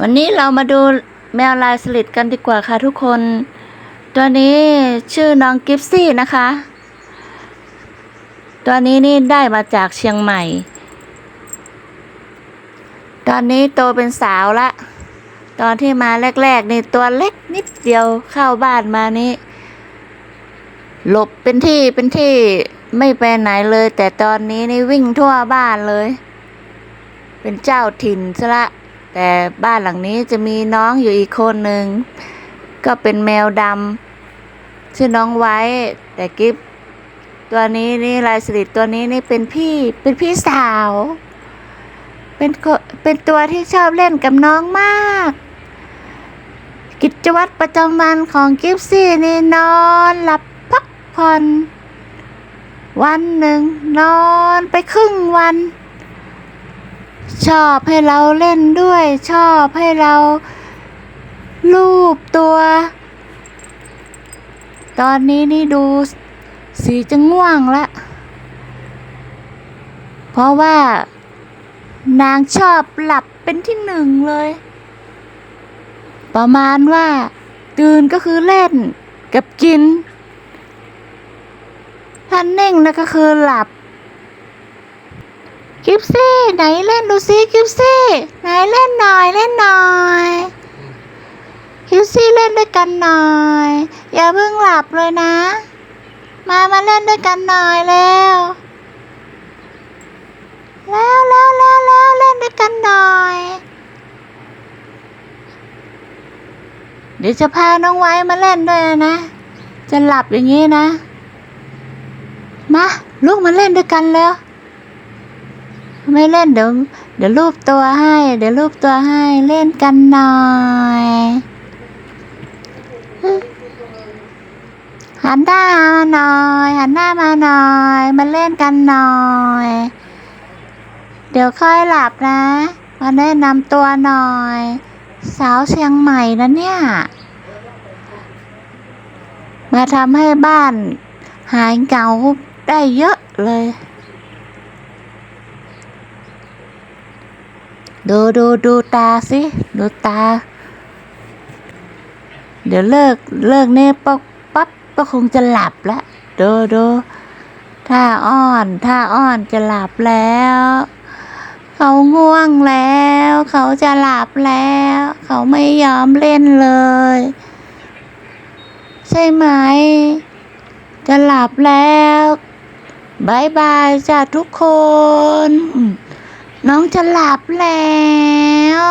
วันนี้เรามาดูแมวลายสลิดกันดีกว่าค่ะทุกคน ตัวนี้ชื่อน้องกิฟซี่นะคะ ตัวนี้นี่ได้มาจากเชียงใหม่ ตอนนี้โตเป็นสาวละ ตอนที่มาแรกๆนี่ตัวเล็กนิดเดียวเข้าบ้านมานี่หลบเป็นที่เป็นที่ไม่ไปไหนเลย แต่ตอนนี้นี่วิ่งทั่วบ้านเลย เป็นเจ้าถิ่นซะละ แต่บ้านหลังนี้จะมีน้องอยู่อีกคนหนึ่งก็เป็นแมวดำชื่อน้องไว้ แต่กิฟตัวนี้นี่ลายสลิดตัวนี้นี่เป็นพี่เป็นพี่สาว เป็นเป็นตัวที่ชอบเล่นกับน้องมาก กิจวัตรประจำวันของกิฟซี่นี่นอนหลับพักผ่อนวันหนึ่งนอนไปครึ่งวัน ชอบให้เราเล่นด้วย ชอบให้เราลูบตัว ตอนนี้นี่ดู สีจะง่วงละ เพราะว่า นางชอบหลับเป็นที่หนึ่งเลย ประมาณว่า ตื่นก็คือเล่น กับกิน ถ้านิ่งแล้วก็คือหลับ กิฟซี่ไหนเล่นดูซิกิฟซี่ไหนเล่นหน่อยเล่นหน่อยกิฟซี่เล่นด้วยกันหน่อย อย่าเพิ่งหลับเลยนะ มามาเล่นด้วยกันหน่อยแล้วแล้วแล้วแล้วแล้วเล่นด้วยกันหน่อย เดี๋ยวจะพาน้องไว้มาเล่นด้วยนะ จะหลับอย่างนี้นะ มาลูกมาเล่นด้วยกันแล้ว ไม่เล่นเดี๋ยวเดี๋ยวรูปตัวให้ เดี๋ยวรูปตัวให้เล่นกันหน่อยหันหน้ามาหน่อยหันหน้ามาหน่อยมาเล่นกันหน่อย เดี๋ยวค่อยหลับนะมาแนะนำตัวหน่อย สาวเชียงใหม่นะเนี่ย มาทำให้บ้านหายเหงาได้เยอะเลย ดูดูดูตาสิ ดูตา เดี๋ยวเลิกเลิกเนี่ยปั๊บปั๊บก็คงจะหลับแล้วดูดูถ้าอ้อนถ้าอ้อนจะหลับแล้ว เขาง่วงแล้ว เขาจะหลับแล้ว เขาไม่ยอมเล่นเลย ใช่ไหม จะหลับแล้วบายบายจ้าทุกคน น้องจะหลับแล้ว